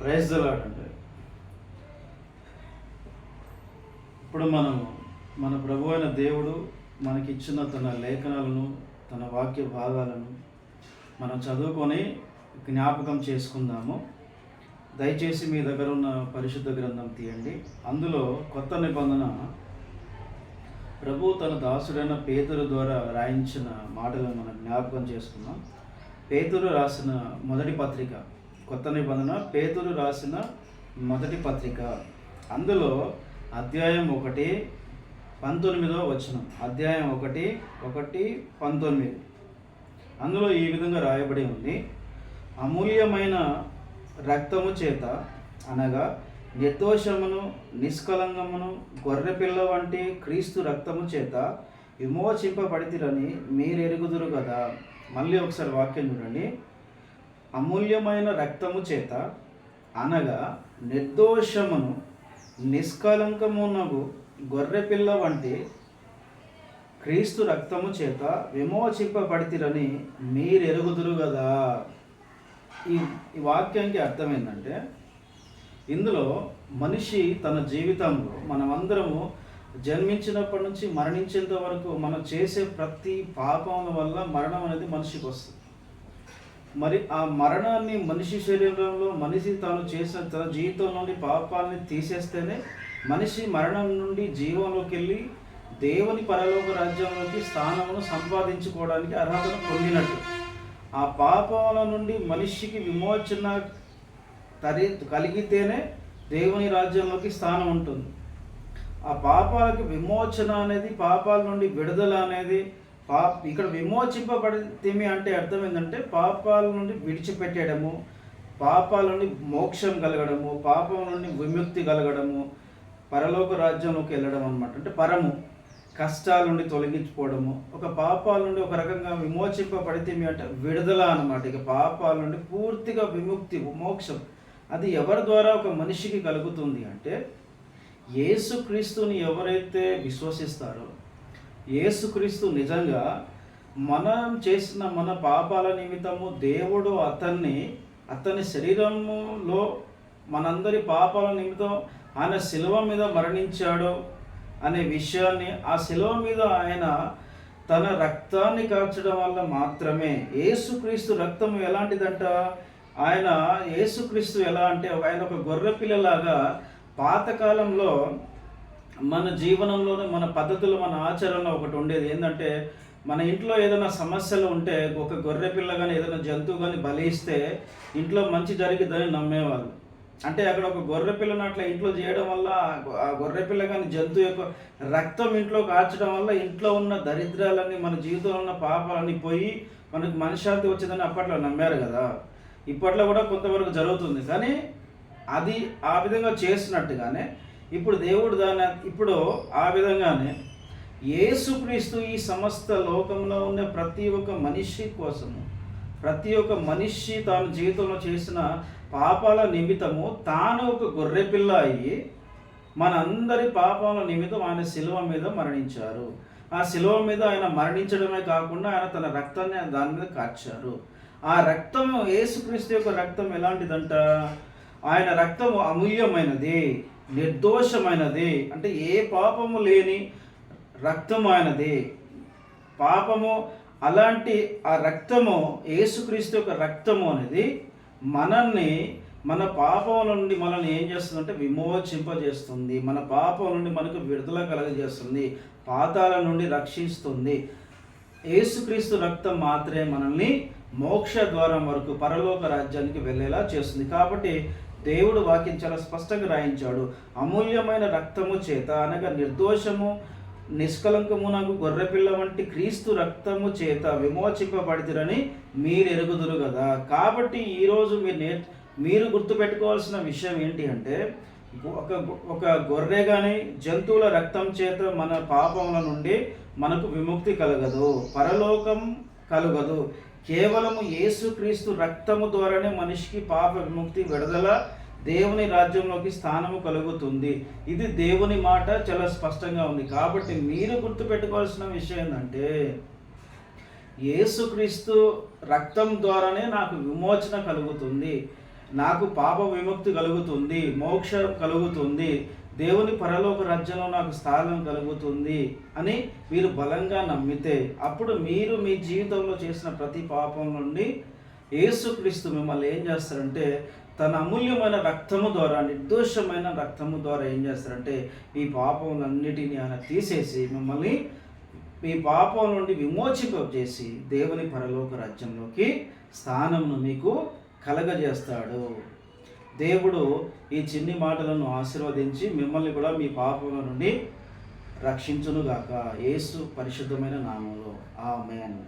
Praise అంటే. ఇప్పుడు మనము మన ప్రభు అయిన దేవుడు మనకిచ్చిన తన లేఖనాలను తన వాక్య భాగాలను మనం చదువుకొని జ్ఞాపకం చేసుకుందాము. దయచేసి మీ దగ్గర ఉన్న పరిశుద్ధ గ్రంథం తీయండి. అందులో కొత్త నిబంధన ప్రభు తన దాసుడైన పేతురు ద్వారా రాయించిన మాటలను మనం జ్ఞాపకం చేసుకున్నాం పేతురు రాసిన మొదటి పత్రిక కొత్త నిబంధన పేతురు రాసిన మొదటి పత్రిక. అందులో అధ్యాయం ఒకటి పంతొమ్మిదో వచనం. అధ్యాయం ఒకటి ఒకటి పంతొమ్మిది. అందులో ఈ విధంగా రాయబడి ఉంది. అమూల్యమైన రక్తము చేత అనగా నిర్దోషమును నిష్కలంగమును గొర్రెపిల్ల వంటి క్రీస్తు రక్తము చేత విమోచింపబడితిరని మీరు ఎరుగుదురు కదా మళ్ళీ ఒకసారి వాక్యం చూడండి. అమూల్యమైన రక్తము చేత అనగా నిర్దోషమును నిష్కలంకమునగు గొర్రెపిల్ల వంటి క్రీస్తు రక్తము చేత విమోచింపబడితిరని మీరు ఎరుగుదురు కదా ఈ ఈ వాక్యానికి అర్థం ఏంటంటే ఇందులో మనిషి తన జీవితంలో మనమందరము జన్మించినప్పటి నుంచి మరణించేంత వరకు మనం చేసే ప్రతి పాపం వల్ల మరణం అనేది మనిషికి వస్తుంది. మరి ఆ మరణాన్ని మనిషి శరీరంలో మనిషి తాను చేసిన తన జీవితం నుండి పాపాలని తీసేస్తేనే మనిషి మరణం నుండి జీవంలోకి వెళ్ళి దేవుని పరలోక రాజ్యంలోకి స్థానమును సంపాదించుకోవడానికి అర్హతను పొందినట్టు. ఆ పాపాల నుండి మనిషికి విమోచన తరి కలిగితేనే దేవుని రాజ్యంలోకి స్థానం ఉంటుంది. ఆ పాపాలకి విమోచన అనేది పాపాల నుండి విడుదల అనేది పా ఇక్కడ విమోచింపబడితేమి అంటే అర్థం ఏంటంటే పాపాల నుండి విడిచిపెట్టేయడము పాపాల నుండి మోక్షం కలగడము పాపం నుండి విముక్తి కలగడము పరలోక రాజ్యంలోకి వెళ్ళడం అనమాట అంటే పరము కష్టాల నుండి తొలగించుకోవడము ఒక పాపాల నుండి ఒక రకంగా విమోచింపబడితేమి అంటే విడుదల అనమాట ఇక పాపాల నుండి పూర్తిగా విముక్తి మోక్షం. అది ఎవరి ద్వారా ఒక మనిషికి కలుగుతుంది అంటే యేసుక్రీస్తుని ఎవరైతే విశ్వసిస్తారో యేసుక్రీస్తు నిజంగా మనం చేసిన మన పాపాల నిమిత్తము దేవుడు అతన్ని అతని శరీరములో మనందరి పాపాల నిమిత్తం ఆయన శిలువ మీద మరణించాడు అనే విషయాన్ని ఆ శిలువ మీద ఆయన తన రక్తాన్ని కాల్చడం వల్ల మాత్రమే యేసుక్రీస్తు రక్తం ఎలాంటిదంట? ఆయన యేసుక్రీస్తు ఎలా అంటే ఆయన ఒక గొర్రె పిల్లలాగా పాతకాలంలో మన జీవనంలోనే మన పద్ధతులు మన ఆచరణలో ఒకటి ఉండేది. ఏంటంటే మన ఇంట్లో ఏదైనా సమస్యలు ఉంటే ఒక గొర్రె పిల్ల కానీ ఏదైనా జంతువు కానీ బలిస్తే ఇంట్లో మంచి జరిగిద్దని నమ్మేవాళ్ళు. అంటే అక్కడ ఒక గొర్రె పిల్లని అట్లా ఇంట్లో చేయడం వల్ల ఆ గొర్రె పిల్ల కానీ జంతువు యొక్క రక్తం ఇంట్లో కార్చడం వల్ల ఇంట్లో ఉన్న దరిద్రాలన్నీ మన జీవితంలో ఉన్న పాపాలన్నీ పోయి మనకు మనశ్శాంతి వచ్చేదని అప్పట్లో నమ్మారు కదా. ఇప్పట్లో కూడా కొంతవరకు జరుగుతుంది. కానీ అది ఆ విధంగా చేసినట్టుగానే ఇప్పుడు దేవుడు దాని ఇప్పుడు ఆ విధంగానే యేసుక్రీస్తు ఈ సమస్త లోకంలో ఉన్న ప్రతి ఒక్క మనిషి కోసము ప్రతి ఒక్క మనిషి తాను జీవితంలో చేసిన పాపాల నిమిత్తము తాను ఒక గొర్రె పిల్ల అయ్యి మనందరి పాపాల నిమిత్తం ఆయన శిలువ మీద మరణించారు. ఆ శిలువ మీద ఆయన మరణించడమే కాకుండా ఆయన తన రక్తాన్ని దాని మీద కార్చారు. ఆ రక్తం యేసుక్రీస్తు యొక్క రక్తం ఎలాంటిదంట? ఆయన రక్తము అమూల్యమైనది నిర్దోషమైనది. అంటే ఏ పాపము లేని రక్తం ఆయనది. పాపము అలాంటి ఆ రక్తము యేసుక్రీస్తు యొక్క రక్తము అనేది మనల్ని మన పాపం నుండి మనల్ని ఏం చేస్తుందంటే విమోచింపజేస్తుంది. మన పాపం నుండి మనకు విడుదల కలగజేస్తుంది. పాతాల నుండి రక్షిస్తుంది. యేసుక్రీస్తు రక్తం మాత్రమే మనల్ని మోక్ష ద్వారం వరకు పరలోక రాజ్యానికి వెళ్ళేలా చేస్తుంది. కాబట్టి దేవుడు వాక్యం చాలా స్పష్టంగా రాయించాడు. అమూల్యమైన రక్తము చేత అనగా నిర్దోషము నిష్కలంకము నాకు గొర్రెపిల్ల వంటి క్రీస్తు రక్తము చేత విమోచింపబడితిరని మీరు ఎరుగుదురు కదా కాబట్టి ఈరోజు మీరు నే మీరు గుర్తుపెట్టుకోవాల్సిన విషయం ఏంటి అంటే ఒక ఒక గొర్రె కానీ జంతువుల రక్తం చేత మన పాపముల నుండి మనకు విముక్తి కలగదు పరలోకం కలగదు. కేవలము యేసుక్రీస్తు రక్తము ద్వారానే మనిషికి పాప విముక్తి విడుదల దేవుని రాజ్యంలోకి స్థానము కలుగుతుంది. ఇది దేవుని మాట చాలా స్పష్టంగా ఉంది. కాబట్టి మీరు గుర్తుపెట్టుకోవాల్సిన విషయం ఏంటంటే యేసుక్రీస్తు రక్తం ద్వారానే నాకు విమోచన కలుగుతుంది. నాకు పాప విముక్తి కలుగుతుంది మోక్ష కలుగుతుంది. దేవుని పరలోక రాజ్యంలో నాకు స్థానం కలుగుతుంది అని మీరు బలంగా నమ్మితే అప్పుడు మీరు మీ జీవితంలో చేసిన ప్రతి పాపం నుండి యేసుక్రీస్తు మిమ్మల్ని ఏం చేస్తారంటే తన అమూల్యమైన రక్తము ద్వారా నిర్దోషమైన రక్తము ద్వారా ఏం చేస్తారంటే మీ పాపములన్నిటినీ ఆయన తీసేసి మిమ్మల్ని మీ పాపం నుండి విమోచింప చేసి దేవుని పరలోక రాజ్యంలోకి స్థానంను మీకు కలగజేస్తాడు. దేవుడు ఈ చిన్ని మాటలను ఆశీర్వదించి మిమ్మల్ని కూడా మీ పాపముల నుండి రక్షించునుగాక. యేసు పరిశుద్ధమైన నామంలో. మేన్